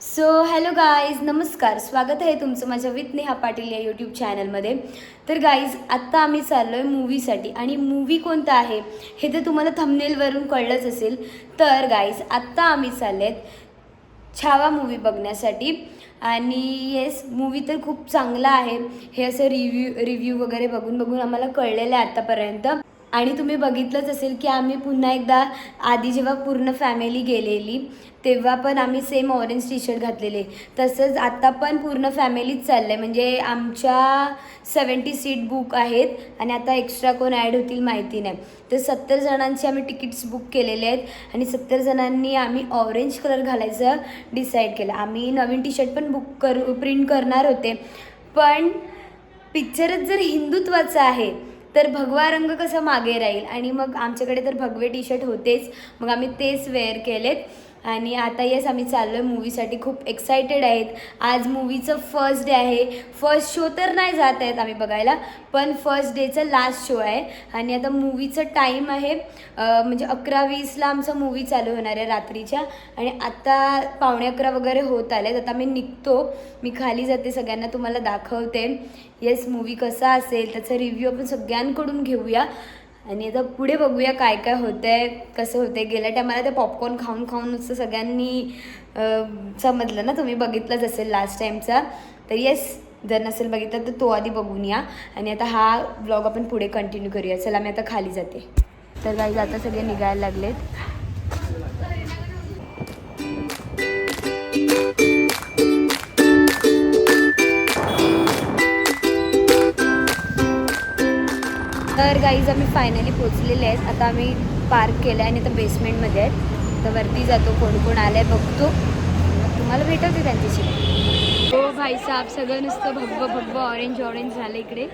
So hello guys नमस्कार. स्वागत आहे तुमचं माझ्या विथ नेहा पाटील या यूट्यूब चॅनलमध्ये तर गाईज आत्ता आम्ही चाललो आहे मूवीसाठी आणि मूवी कोणता आहे हे तर तुम्हाला थंबनेलवरून कळलंच असेल. तर गाईज आत्ता आम्ही चालले आहेत छावा मूवी बघण्यासाठी. आणि येस मूवी तर खूप चांगला आहे. हे असं रिव्ह्यू रिव्ह्यू वगैरे बघून बघून आम्हाला कळलेलं आहे आत्तापर्यंत आणि तुम्ही बघितलंच असेल की आम्ही पुन्हा एकदा आधी जेव्हा पूर्ण फॅमिली गेलेली तेव्हा पण आम्ही सेम ऑरेंज टी शर्ट घातलेले. तसंच आता पण पूर्ण फॅमिलीच चाललं आहे म्हणजे आमच्या सेवन्टी सीट बुक आहेत आणि आता एक्स्ट्रा कोण ॲड होतील माहिती नाही. तर सत्तर जणांची आम्ही तिकीट्स बुक केलेले आहेत आणि सत्तर जणांनी आम्ही ऑरेंज कलर घालायचं डिसाईड केलं. आम्ही नवीन टी शर्ट पण बुक करू प्रिंट करणार होते. पण पिक्चरच जर हिंदुत्वाचं आहे तर भगवा रंग कसं मागे राहील? आणि मग आमच्याकडे तर भगवे टी शर्ट होतेच. मग आम्ही तेच वेअर केलेत. आणि आता येस आम्ही चाललो आहे मूवीसाठी खूप एक्सायटेड आहेत. आज मूवीचं फर्स्ट डे आहे. फर्स्ट शो तर नाही जात आहेत आम्ही बघायला पण फर्स्ट डेचं लास्ट शो आहे. आणि आता मूवीचं टाईम आहे. म्हणजे अकरा वीसला आमचा मूवी चालू होणार आहे रात्रीच्या. आणि आता पावणे अकरा वगैरे होत आले आता मी निघतो. मी खाली जाते सगळ्यांना तुम्हाला दाखवते. येस मूवी कसा असेल त्याचा रिव्ह्यू आपण सगळ्यांकडून घेऊया. आणि आता पुढे बघूया काय काय होतं आहे कसं होतंय. गेल्या टायमाला ते पॉपकॉर्न खाऊन खाऊन नुसतं सगळ्यांनी समजलं ना तुम्ही बघितलंच असेल लास्ट टाईमचा तर येस जर नसेल बघितलं तर तो आधी बघून या. आणि आता हा ब्लॉग आपण पुढे कंटिन्यू करूया. चला मी आता खाली जाते. तर काही आता सगळे निघायला लागलेत. तर गाईज आम्ही फायनली पोचलेले आहेत. आता आम्ही पार्क केलं आहे आणि आता बेसमेंटमध्ये आहेत. तर वरती जातो कोण कोण आलं आहे बघतो. तुम्हाला भेटवते त्यांच्याशी. हो भाई साहेब सगळं नुसतं भगवं भगवं ऑरेंज ऑरेंज झालं इकडे.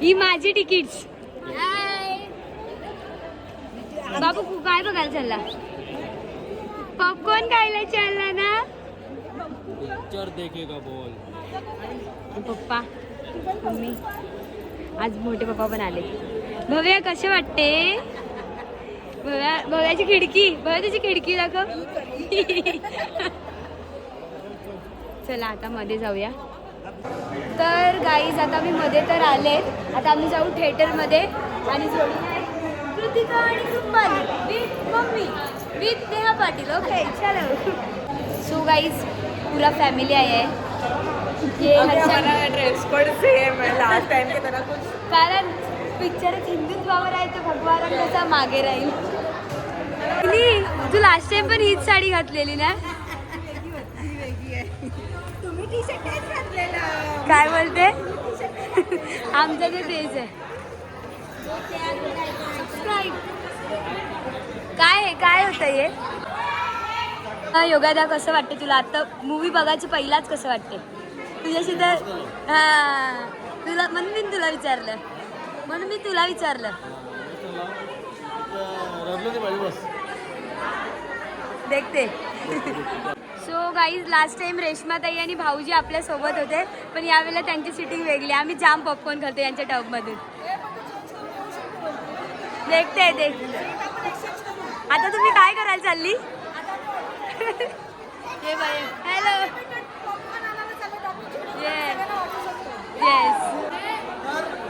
ही माझी तिकीट्स बाबू काय बघायला चालला? पॉपकॉर्न खायला चालला ना? पिक्चर देखेगा बोल? पप्पा मम्मी आज मोठे पप्पा पण आले भव्या कसे वाटते? भव्या भव्याची खिडकी. भव्या त्याची खिडकी दाखव. चला आता मध्ये जाऊया. तर गाईज आता मी मध्ये तर आलेत. आता आम्ही जाऊ थिएटरमध्ये आणि कृतिका आणि Krupali with mummy with Neha Patil. Okay चलो. सो गाईज पुरा फॅमिली आहे ये हर्षद ड्रेस कोड सेम है लास्ट टाइम की तरह कुछ। कारण पिक्चर हिंदुत्वावर आहे तर भगवा रंगाचा मागे राहील? नी, तू लास्ट टाइम पण हीच साडी घातलेली ना? काय बोलते? आमचं ते तेच आहे. काय आहे? काय होतं हे? हा, योगादा कसं वाटते तुला? आता मूवी बघायची पहिलाच कसं वाटते तुझ्याशी तर हा तुला म्हणून मी तुला विचारलं. म्हणून मी तुला विचारलं. देखते. सो गाईज लास्ट टाइम रेश्माताई आणि भाऊजी आपल्यासोबत होते पण यावेळेला त्यांची सिटिंग वेगळी. आम्ही जाम पॉपकॉर्न खातो यांच्या टबमधून देखते देख. आता तुम्ही काय करायला चालली? हे येस हॅलो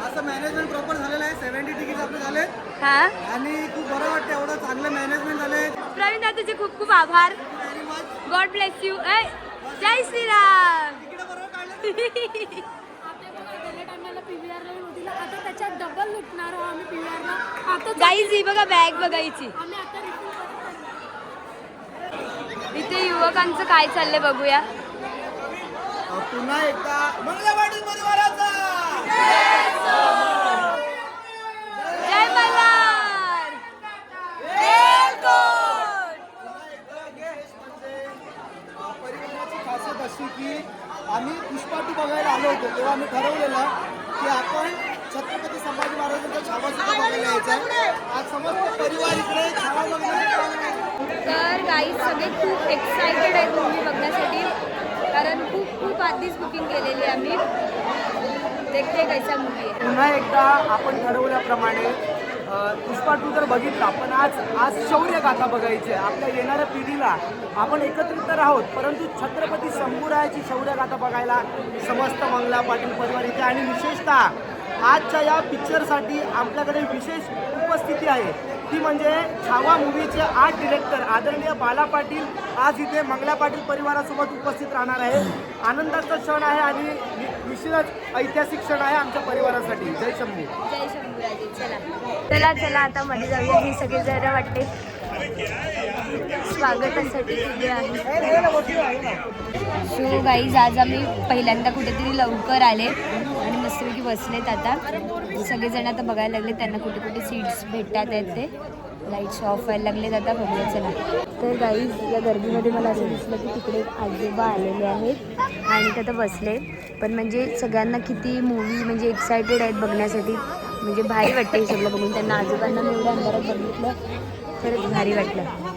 असं मॅनेजमेंट प्रॉपर झालेलं आहे. सेव्हन्टी तिकीट आपले झाले हा? आणि खूप बरं वाटतं एवढं चांगलं मॅनेजमेंट झाले प्रवीण दादाचे खूप खूप आभार. God bless you Jai Shriram. Ticket बरोबर काढले आता त्याच्यात डबल लुटणार आहोत आम्ही पीव्हीआरला आता गाईज ही बघा बॅग बघायची. इथे युवकांचं काय चाललंय बघूया. पुन्हा एकदा परिवाराचा जय मल्हार! परिवाराची खासियत अशी की आम्ही पुष्पाटी बघायला आलो होतो तेव्हा आम्ही ठरवलेलं की आपण छत्रपती संभाजी महाराजांचा छावा सुद्धा बघायला यायचा. आहे आज समस्त परिवार इकडे छावा बघण्यासाठी. तर गाईज सगळे खूप एक्सायटेड आहेत मूवी बघण्यासाठी. कारण खूप खूप आधीच बुकिंग केलेली आहे आम्ही. देखते कैसा मूवी पुन्हा एकदा आपण ठरवल्याप्रमाणे पुष्पा टू तर बघितला पण आज आज शौर्य गाथा बघायची आपल्या येणाऱ्या पिढीला आपण एकत्रित तर आहोत परंतु छत्रपती शंभूरायाची शौर्य गाथा बघायला समस्त मंगला पाटील परिवार इथे आणि विशेषतः आजच्या या पिक्चरसाठी आपल्याकडे विशेष उपस्थिती आहे. ती म्हणजे छावा मूवीचे आर्ट डिरेक्टर आदरणीय बाला पाटील आज इथे मंगला पाटील परिवारासोबत उपस्थित राहणार आहे. आनंदाचा क्षण आहे आणि निश्चितच ऐतिहासिक क्षण आहे आमच्या परिवारासाठी. जय शंभू. जय शंभूराजे. चला. चला चला आता मध्ये जाऊया. हे सगळे जरा वाटते स्वागतासाठी उभे आहे. सो गाईज आज आम्ही पहिल्यांदा कुठेतरी लवकर आले आणि मस्तपैकी बसलेत आता. सगळेजण आता बघायला लागले त्यांना कुठे कुठे सीट्स भेटतात आहेत ते. लाईट्स ऑफ व्हायला लागलेत आता बघूया चला. तर गाईज या गर्दीमध्ये मला असं दिसलं की तिकडे आजोबा आलेले आहेत आणि ते आता बसले. पण म्हणजे सगळ्यांना किती मूवी म्हणजे एक्सायटेड आहेत बघण्यासाठी. म्हणजे भारी वाटतं हे सगळं बघून. त्यांना आजोबांना एवढ्या अंधारात बघितलं. खरंच भारी वाटलं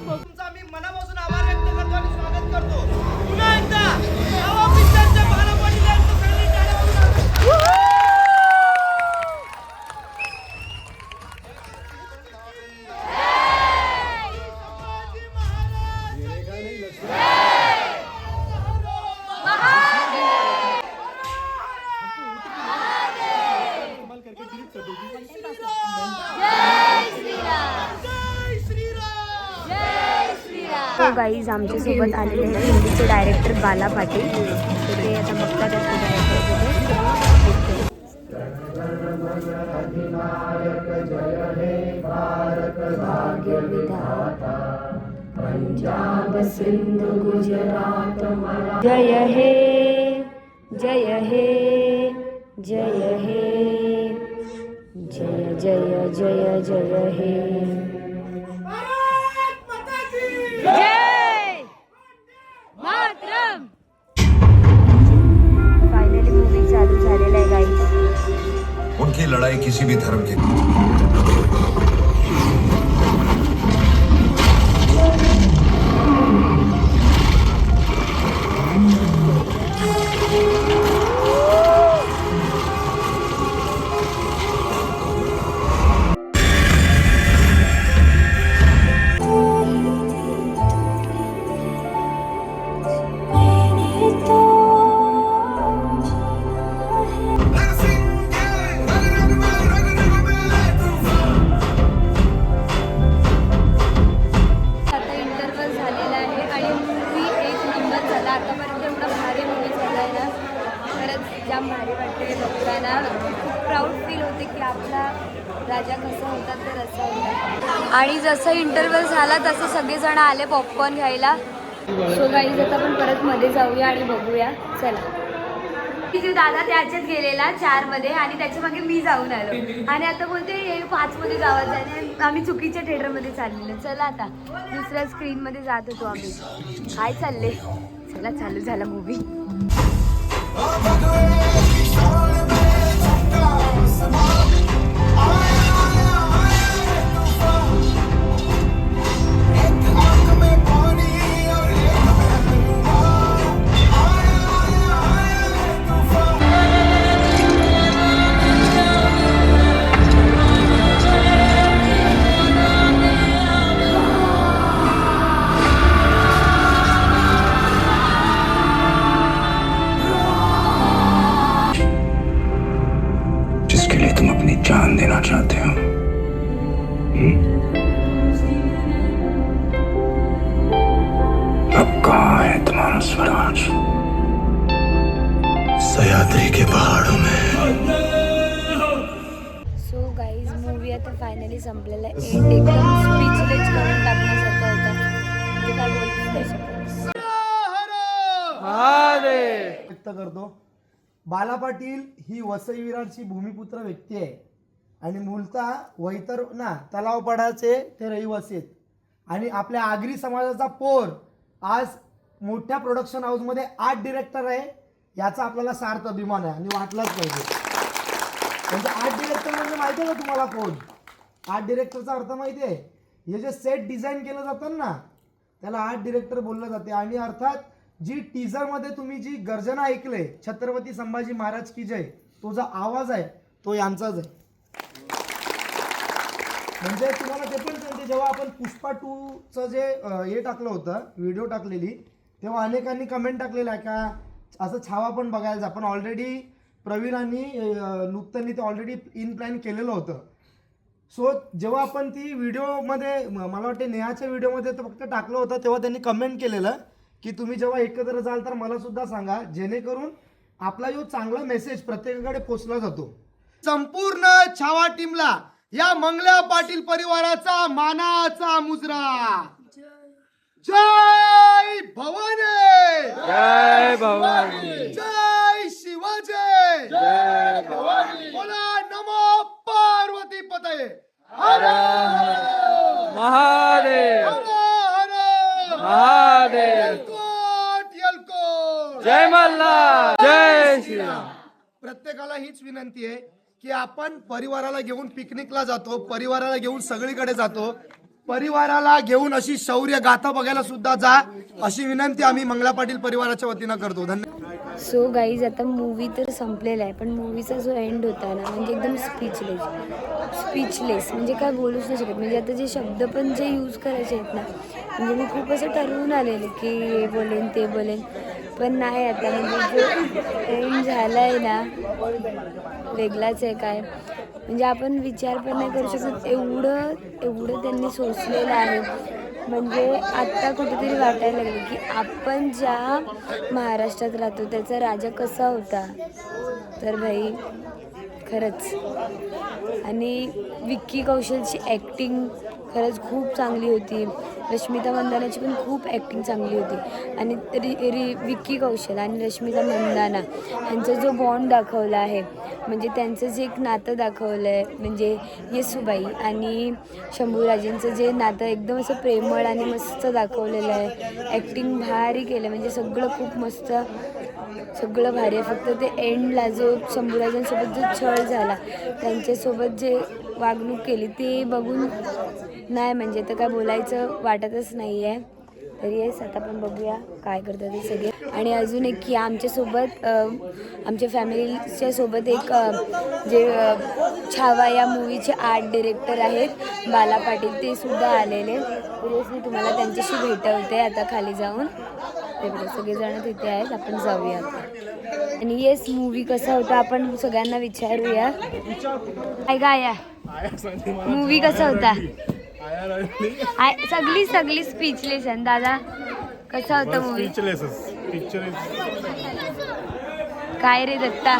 आमच्यासोबत आलेले आहेत हिंदीचे डायरेक्टर बाला पाटील. ते आता बघतात आहेत पंजाब सिंध गुजरात जय हे जय हे जय हे जय जय जय जय हे. जय! लड़ाई किसी भी धर्म की। झाला तसं सगळेजण आले पॉपकॉर्न घ्यायला. सो गाईज आता आपण परत मध्ये जाऊया आणि बघूया. चला. तिथे दादा त्याच्यात गेलेला चारमध्ये आणि त्याच्यामागे मी जाऊन आलो. आणि आता बोलते हे पाच मध्ये जावं आणि आम्ही चुकीच्या थिएटरमध्ये चाललेलो. चला आता दुसऱ्या स्क्रीन मध्ये जात होतो आम्ही. काय चालले चला चालू झाला मूवी सयाद्री के पहाड़ों में। सो गाईज मूवी आता फायनली संपलेला एंड एकदम स्पीचलेस करून टाकण्यासारखा होता. म्हणजे काय बोलूच नाही शकत व्यक्त करतो. बाला पाटील ही वसई विरारची भूमिपुत्र व्यक्ती आहे. आणि मूलतः वैतर ना तलावपाडाचे ते रहिवासी आहेत. आणि आपल्या आगरी समाजाचा पोर आज मोठ्या प्रोडक्शन हाऊसमध्ये आर्ट डिरेक्टर आहे. याचा आपल्याला सार्थ अभिमान आहे आणि वाटलाच पाहिजे. म्हणजे आर्ट डिरेक्टर म्हणजे माहिती आहे का तुम्हाला कोण? आर्ट डिरेक्टरचा अर्थ माहिती आहे. हे जे सेट डिझाईन केलं जातं ना त्याला आर्ट डिरेक्टर बोललं जाते. आणि अर्थात जी टीझरमध्ये तुम्ही जी गर्जना ऐकले छत्रपती संभाजी महाराज की जय तो जो आवाज आहे तो यांचाच आहे. म्हणजे तुम्हाला ते पण सांगते जेव्हा आपण पुष्पा टूचं जे हे टाकलं होतं व्हिडिओ टाकलेली तेव्हा अनेकांनी कमेंट टाकलेला आहे का असं छावा पण बघायला जा. पण ऑलरेडी प्रवीणांनी अं, नुकतांनी ते ऑलरेडी इन प्लॅन केलेलं होतं. सो जेव्हा आपण ती व्हिडिओमध्ये मला वाटते नेहाच्या व्हिडिओमध्ये तर फक्त टाकलं होतं तेव्हा त्यांनी कमेंट केलेलं की तुम्ही जेव्हा एकत्र जाल तर मला सुद्धा सांगा जेणेकरून आपला जो चांगला मेसेज प्रत्येकाकडे पोचला जातो. संपूर्ण छावा टीमला या मंगला पाटील परिवाराचा मानाचा मुजरा. जय भवानी! जय भवानी! जय शिवाजी! जय भवानी! बोला नमो पार्वती पतये! हर महादेव! हर हर! महादेव! येलकोट येलकोट! जय मल्हार जय श्रीराम! प्रत्येकाला हीच विनंती आहे की आपण परिवाराला घेऊन पिकनिकला जातो परिवाराला घेऊन सगळीकडे जातो. परिवाराला घेऊन अशी शौर्य गाथा बघायला सुद्धा जा अशी विनंती आम्ही मंगला पाटील परिवाराच्या वतीनं करतो. धन्यवाद सो गाईज आता मूवी तर संपलेला आहे पण मूवीचा जो एंड होता ना म्हणजे एकदम स्पीचलेस स्पीचलेस म्हणजे काय बोलूच नाही शकत. म्हणजे आता जे शब्द पण जे यूज करायचे आहेत ना म्हणजे मी खूप असं ठरवून आलेले की हे बोलेन ते बोलेन. पण नाही आता म्हणजे जो एंड झाला आहे ना वेगळाच आहे काय. म्हणजे आपण विचार पण नाही करू शकत. एवढं एवढं त्यांनी सोसलेलं आहे. म्हणजे आत्ता कुठेतरी वाटायला लागलं की आपण ज्या महाराष्ट्रात राहतो त्याचा राजा कसा होता? तर भाई खरंच. आणि विक्की कौशलची ॲक्टिंग खरंच खूप चांगली होती. रश्मिता मंदानाची पण खूप ॲक्टिंग चांगली होती. आणि रि रि विक्की कौशल आणि रश्मिता मंदाना यांचा जो बॉन्ड दाखवला आहे म्हणजे त्यांचं जे एक नातं दाखवलं आहे म्हणजे येसुबाई आणि शंभूराजेंचं जे नातं एकदम असं प्रेमळ आणि मस्त दाखवलेलं आहे. ॲक्टिंग भारी केलं म्हणजे सगळं खूप मस्त सगळं भारी आहे. फक्त ते एंडला जो शंभूराजांसोबत जो छळ झाला त्यांच्यासोबत जे वागणूक केली ते बघून नाही म्हणजे तर काय बोलायचं वाटतच नाही आहे तरी येस आता पण बघूया काय करतात ते सगळे. आणि अजून एक की आमच्यासोबत आमच्या फॅमिलीच्या सोबत एक जे छावा या मूवीचे आर्ट डिरेक्टर आहेत बाला पाटील ते सुद्धा आलेले. तर मी तुम्हाला त्यांच्याशी भेटवते आता खाली जाऊन. तिकडे सगळेजण तिथे आहेत आपण जाऊया आणि येस मूवी कसा होता आपण सगळ्यांना विचारूया. काय काय मूवी कसा होता? आय- सगळी सगळी स्पीचलेस आहे दादा कसा होता मूवी काय रे दत्ता?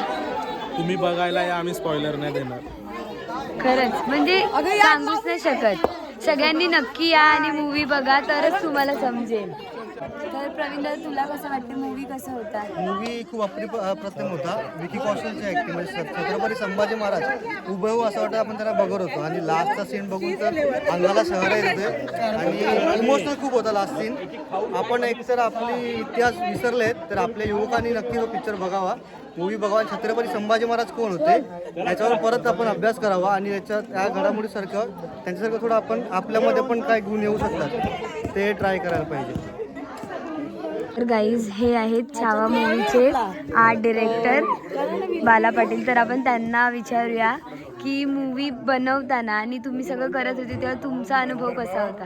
तुम्ही बघायला या आम्ही स्पॉइलर नाही देणार. खरंच. म्हणजे सांगूच नाही शकत. सगळ्यांनी नक्की या आणि मूवी बघा तरच तुम्हाला समजेल. तर प्रवीण तुला कसं वाटते? मूवी कसं होता? मूवी खूप अप्रिप अप्रतिम होता. विकी कौशलची ॲक्टिंग म्हणजे छत्रपती संभाजी महाराज उभयू असं वाटतं आपण त्याला बघत होतो. आणि लास्टचा सीन बघून तर अंगाला शहरा येते आणि इमोशनल खूप होता लास्ट सीन आपण एक तर आपली इतिहास विसरलेत तर आपल्या युवकांनी नक्की तो पिक्चर बघावा. मूवी बघावा. छत्रपती संभाजी महाराज कोण होते? याच्यावर परत आपण अभ्यास करावा. आणि याच्या त्या घडामोडीसारखं त्यांच्यासारखं थोडं आपण आपल्यामध्ये पण काय गुण येऊ शकतात. ते ट्राय करायला पाहिजे. तर गाईज हे आहेत छावा मूवीचे आर्ट डिरेक्टर बाला पाटील. तर आपण त्यांना विचारूया की मूवी बनवताना आणि तुम्ही सगळं करत होते तेव्हा तुमचा अनुभव कसा होता?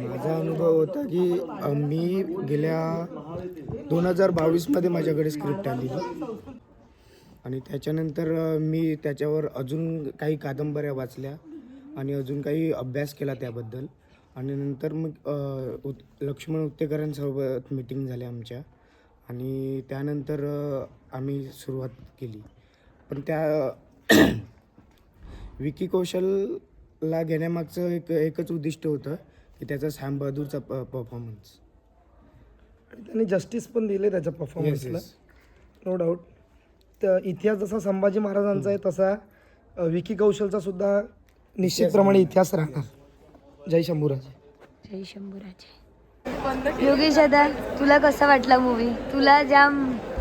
माझा अनुभव होता की मी गेल्या दोन हजार बावीसमध्ये माझ्याकडे स्क्रिप्ट आली. आणि त्याच्यानंतर मी त्याच्यावर अजून काही कादंबऱ्या वाचल्या आणि अजून काही अभ्यास केला त्याबद्दल. आणि नंतर मग उत लक्ष्मण उत्तेकरांसोबत मिटिंग झाली आमच्या. आणि त्यानंतर आम्ही सुरुवात केली. पण त्या विकी कौशलला घेण्यामागचं एक एकच उद्दिष्ट होतं की त्याचा सॅम बहादूरचा प परफॉर्मन्स त्यांनी जस्टिस पण दिले त्याच्या परफॉर्मन्सला. नो डाऊट तर इतिहास जसा संभाजी महाराजांचा आहे तसा विकी कौशलचा सुद्धा निश्चितप्रमाणे इतिहास राहणार. जय शंभूराज जय शंभूराजे योगेश दादा तुला कसा वाटला मूवी तुला जाम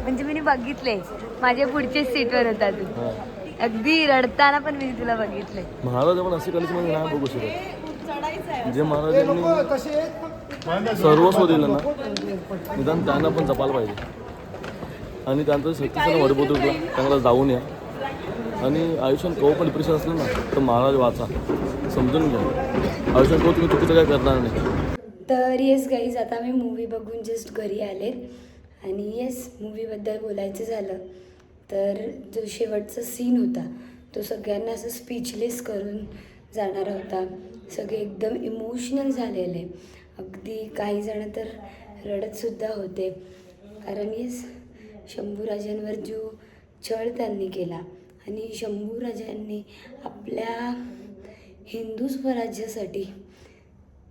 म्हणजे मी बघितले माझ्या पुढच्याच सीटवर होता तू. अगदी रडताना पण मी तुला बघितले. महाराज आपण असे कलेक्शन नाही बघू शकत. जे महाराजांनी तसे सर्वस्व दिलं ना निदान त्यांना पण जपायला पाहिजे. आणि त्यांचं शक्तीचं वडबुद्रुकला चांगला जाऊन या. आणि आयुष्यात केव्हा पण डिप्रेशन असलं ना तर महाराज वाचा. समजून घ्या. आयुष्यात केव्हा तुम्ही चुकीचं काय करणार नाही. तर येस गाईज आता मी मूवी बघून जस्ट घरी आले आणि येस मूवीबद्दल बोलायचं झालं तर जो शेवटचा सीन होता तो सगळ्यांना असं स्पीचलेस करून जाणारा होता. सगळे एकदम इमोशनल झालेले. अगदी काही जण तर रडतसुद्धा होते. कारण येस शंभूराजांवर जो छळ त्यांनी केला आणि शंभूराजांनी आपल्या हिंदू स्वराज्यासाठी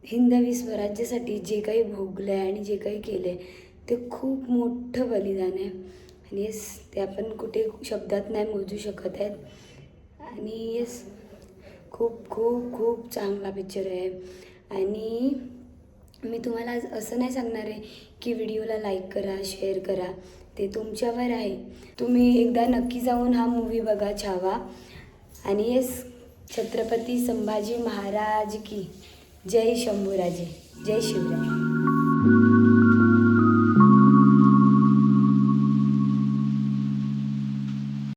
हिंदवी स्वराज्यासाठी जे काही भोगलं आहे आणि जे काही केलं आहे ते खूप मोठं बलिदान आहे. आणि येस ते आपण कुठे शब्दात नाही मोजू शकत आहेत. आणि येस खूप खूप खूप चांगला पिक्चर आहे. आणि मी तुम्हाला आज असं नाही सांगणार आहे की व्हिडिओला लाईक करा शेअर करा. ते तुमच्यावर आहे. तुम्ही एकदा नक्की जाऊन हा मूवी बघा छावा. आणि येस छत्रपती संभाजी महाराज की. जय शंभूराजे. जय शिवराय.